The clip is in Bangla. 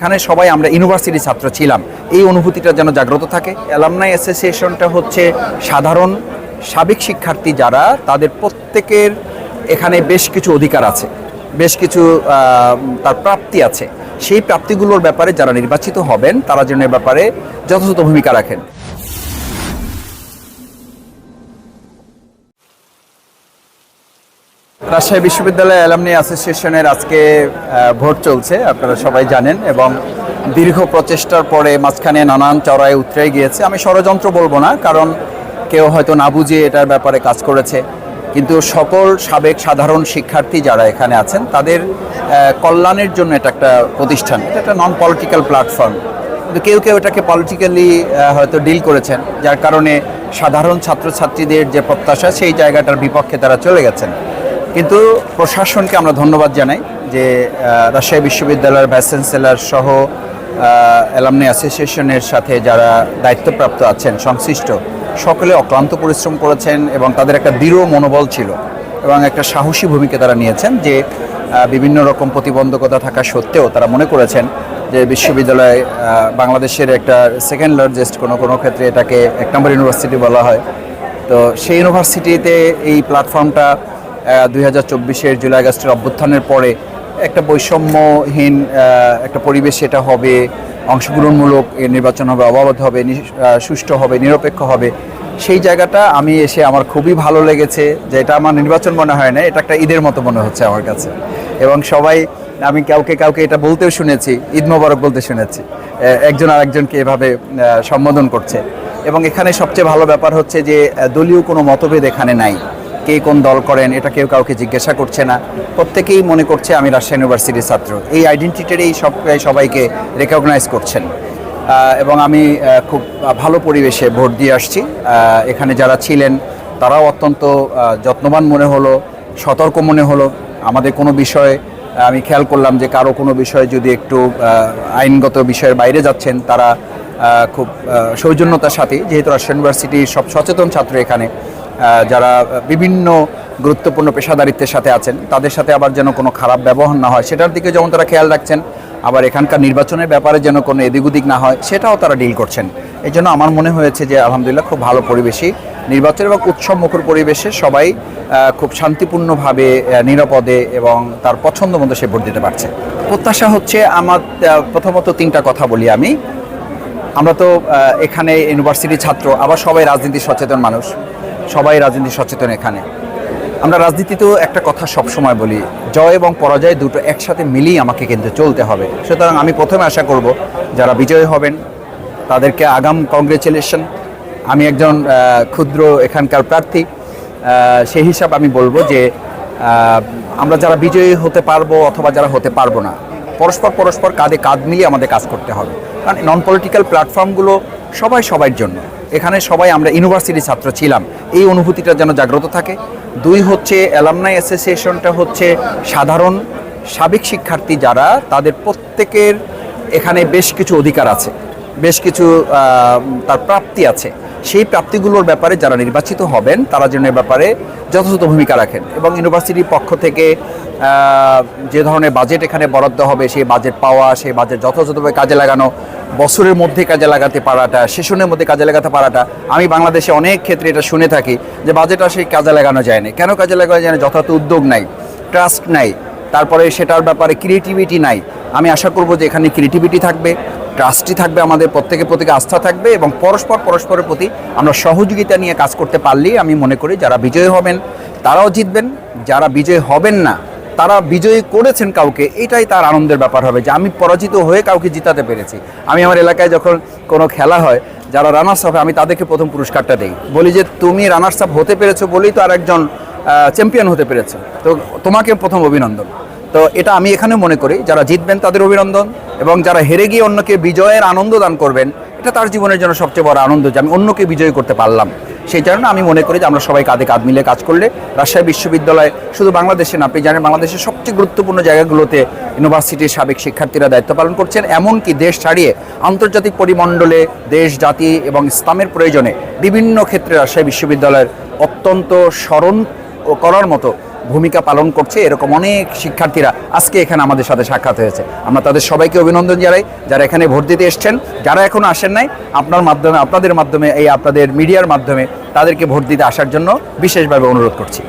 এখানে সবাই আমরা ইউনিভার্সিটি ছাত্র ছিলাম। এই অনুভূতিটা যেন জাগ্রত থাকে। অ্যালামনাই অ্যাসোসিয়েশনটা হচ্ছে সাধারণ, সাবেক শিক্ষার্থী যারা, তাদের প্রত্যেকের এখানে বেশ কিছু অধিকার আছে, বেশ কিছু তার প্রাপ্তি আছে। সেই প্রাপ্তিগুলোর ব্যাপারে যারা নির্বাচিত হবেন, তারা যেন এ ব্যাপারে যথাযথ ভূমিকা রাখেন। রাজশাহী বিশ্ববিদ্যালয় অ্যালামনি অ্যাসোসিয়েশনের আজকে ভোট চলছে, আপনারা সবাই জানেন, এবং দীর্ঘ প্রচেষ্টার পরে মাঝখানে নানান চড়াই উতরে গিয়েছে। আমি ষড়যন্ত্র বলব না, কারণ কেউ হয়তো না বুঝে এটার ব্যাপারে কাজ করেছে, কিন্তু সকল সাবেক সাধারণ শিক্ষার্থী যারা এখানে আছেন, তাদের কল্যাণের জন্য এটা একটা প্রতিষ্ঠান, এটা একটা নন পলিটিক্যাল প্ল্যাটফর্ম কিন্তু কেউ কেউ এটাকে পলিটিক্যালি হয়তো ডিল করেছেন, যার কারণে সাধারণ ছাত্রছাত্রীদের যে প্রত্যাশা, সেই জায়গাটার বিপক্ষে তারা চলে গেছেন। কিন্তু প্রশাসনকে আমরা ধন্যবাদ জানাই যে রাজশাহী বিশ্ববিদ্যালয়ের ভাইস চ্যান্সেলর সহ অ্যালামনি অ্যাসোসিয়েশনের সাথে যারা দায়িত্বপ্রাপ্ত আছেন, সংশ্লিষ্ট, সকলে অক্লান্ত পরিশ্রম করেছেন এবং তাদের একটা দৃঢ় মনোবল ছিল এবং একটা সাহসী ভূমিকা তারা নিয়েছেন যে বিভিন্ন রকম প্রতিবন্ধকতা থাকা সত্ত্বেও তারা মনে করেছেন যে, বিশ্ববিদ্যালয় বাংলাদেশের একটা সেকেন্ড লার্জেস্ট কোনো কোনো ক্ষেত্রে এটাকে এক নম্বর ইউনিভার্সিটি বলা হয়। তো সেই ইউনিভার্সিটিতে এই প্ল্যাটফর্মটা দুই চব্বিশের জুলাই আগস্টের অভ্যুত্থানের পরে একটা বৈষম্যহীন একটা পরিবেশ এটা হবে, অংশগ্রহণমূলক নির্বাচন হবে অবাধ হবে সুষ্ঠু হবে, নিরপেক্ষ হবে। সেই জায়গাটা আমি এসে আমার খুবই ভালো লেগেছে যে এটা আমার নির্বাচন মনে হয় না, এটা একটা ঈদের মতো মনে হচ্ছে আমার কাছে। এবং সবাই, আমি কাউকে কাউকে এটা বলতেও শুনেছি, ঈদ মোবারক বলতে শুনেছি একজন আরেকজনকে এভাবে সম্বোধন করছে। এবং এখানে সবচেয়ে ভালো ব্যাপার হচ্ছে যে দলীয় কোনো মতভেদ এখানে নাই। কে কোন দল করেন, এটা কেউ কাউকে জিজ্ঞাসা করছে না। প্রত্যেকেই মনে করছে আমি রাজশাহী ইউনিভার্সিটির ছাত্র। এই আইডেন্টিটিটাই সব সবাইকে রেকগনাইজ করছেন। এবং আমি খুব ভালো পরিবেশে ভোট দিয়ে আসছি। এখানে যারা ছিলেন, তারাও অত্যন্ত যত্নবান মনে হলো, সতর্ক মনে হলো। আমাদের কোনো বিষয়ে, আমি খেয়াল করলাম যে কারও কোনো বিষয়ে যদি একটু আইনগত বিষয়ের বাইরে যাচ্ছেন, তারা খুব সৌজন্যতার সাথে, যেহেতু রাজশাহী ইউনিভার্সিটির সব সচেতন ছাত্র এখানে যারা বিভিন্ন গুরুত্বপূর্ণ পেশাদারিত্বের সাথে আছেন, তাদের সাথে আবার যেন কোনো খারাপ ব্যবহার না হয়। সেটার দিকে যেমন তারা খেয়াল রাখছেন, আবার এখানকার নির্বাচনের ব্যাপারে যেন কোনো এদিক ওদিক না হয়, সেটাও তারা ডিল করছেন। এই জন্য আমার মনে হয়েছে যে, আলহামদুলিল্লাহ খুব ভালো পরিবেশই। নির্বাচন এবং উৎসব মুখর পরিবেশে সবাই খুব শান্তিপূর্ণভাবে নিরাপদে এবং তার পছন্দ মতো সে ভোট দিতে পারছে। প্রত্যাশা হচ্ছে আমার প্রথমত তিনটা কথা বলি আমি। আমরা তো এখানে ইউনিভার্সিটি ছাত্র, আবার সবাই রাজনীতি সচেতন মানুষ। সবাই রাজনীতি সচেতন এখানে। আমরা রাজনীতিতেও একটা কথা সবসময় বলি, জয় এবং পরাজয় দুটো একসাথে মিলিয়ে আমাকে কিন্তু চলতে হবে। সুতরাং আমি প্রথমে আশা করব, যারা বিজয়ী হবেন, তাদেরকে আগাম কংগ্রেচুলেশন আমি একজন ক্ষুদ্র এখানকার প্রার্থী সেই হিসাব আমি বলব যে আমরা যারা বিজয়ী হতে পারব অথবা যারা হতে পারব না, পরস্পর পরস্পর কাঁধে কাঁধ মিলিয়ে আমাদের কাজ করতে হবে। কারণ নন পলিটিক্যাল প্ল্যাটফর্মগুলো সবাই সবার জন্য। এখানে সবাই আমরা ইউনিভার্সিটি ছাত্র ছিলাম। এই অনুভূতিটা যেন জাগ্রত থাকে। দুই হচ্ছে অ্যালামনাই অ্যাসোসিয়েশনটা হচ্ছে সাধারণ, সাবেক শিক্ষার্থী যারা, তাদের প্রত্যেকের এখানে বেশ কিছু অধিকার আছে, বেশ কিছু তার প্রাপ্তি আছে। সেই প্রাপ্তিগুলোর ব্যাপারে যারা নির্বাচিত হবেন, তারা যেন এ ব্যাপারে যথাযথ ভূমিকা রাখেন এবং ইউনিভার্সিটির পক্ষ থেকে যে ধরনের বাজেট এখানে বরাদ্দ হবে, সেই বাজেট পাওয়া, সেই বাজেট যথাযথভাবে কাজে লাগানো বছরের মধ্যে কাজে লাগাতে পারাটা, সেশনের মধ্যে কাজে লাগাতে পারাটা, আমি বাংলাদেশে অনেক ক্ষেত্রে এটা শুনে থাকি যে বাজেট আসে কাজে লাগানো যায় না। কেন কাজে লাগানো যায় না? যথাযথ উদ্যোগ নাই ট্রাস্ট নাই, তারপরে সেটার ব্যাপারে ক্রিয়েটিভিটি নাই। আমি আশা করব যে এখানে ক্রিয়েটিভিটি থাকবে ট্রাস্টই থাকবে আমাদের, প্রত্যেকের প্রতি আস্থা থাকবে এবং পরস্পর পরস্পরের প্রতি আমরা সহযোগিতা নিয়ে কাজ করতে পারলেই আমি মনে করি যারা বিজয়ী হবেন, তারাও জিতবেন, যারা বিজয়ী হবেন না তারা বিজয়ী করেছেন কাউকে, এটাই তার আনন্দের ব্যাপার হবে যে আমি পরাজিত হয়ে কাউকে জিতাতে পেরেছি। আমি আমার এলাকায় যখন কোনো খেলা হয়, যারা রানার্স আপ আমি তাদেরকে প্রথম পুরস্কারটা দিই। বলি যে, তুমি রানার্স আপ হতে পেরেছ বলেই তো আর একজন চ্যাম্পিয়ন হতে পেরেছ। তো তোমাকে প্রথম অভিনন্দন। তো এটা আমি এখানে মনে করি, যারা জিতবেন তাদের অভিনন্দন এবং যারা হেরে গিয়ে অন্যকে বিজয়ের আনন্দ দান করবেন এটা তার জীবনের জন্য সবচেয়ে বড় আনন্দ যে আমি অন্যকে বিজয় করতে পারলাম। সেই জন্য আমি মনে করি যে আমরা সবাই কাঁধে কাঁধ মিলে কাজ করলে রাজশাহী বিশ্ববিদ্যালয় শুধু বাংলাদেশে না, আপনি জানেন বাংলাদেশের সবচেয়ে গুরুত্বপূর্ণ জায়গাগুলোতে ইউনিভার্সিটির সাবেক শিক্ষার্থীরা দায়িত্ব পালন করছেন, এমনকি দেশ ছাড়িয়ে আন্তর্জাতিক পরিমণ্ডলে দেশ, জাতি এবং ইসলামের প্রয়োজনে বিভিন্ন ক্ষেত্রে রাজশাহী বিশ্ববিদ্যালয়ের অত্যন্ত স্মরণ করার মতো ভূমিকা পালন করছে, এরকম অনেক শিক্ষার্থীরা আজকে এখানে আমাদের সাথে সাক্ষাৎ হয়েছে। আমরা তাদের সবাইকে অভিনন্দন জানাই যারা এখানে ভোট দিতে এসছেন। যারা এখনও আসেন নাই, আপনার মাধ্যমে, আপনাদের মাধ্যমে, এই আপনাদের মিডিয়ার মাধ্যমে তাদেরকে ভোট দিতে আসার জন্য বিশেষভাবে অনুরোধ করছি।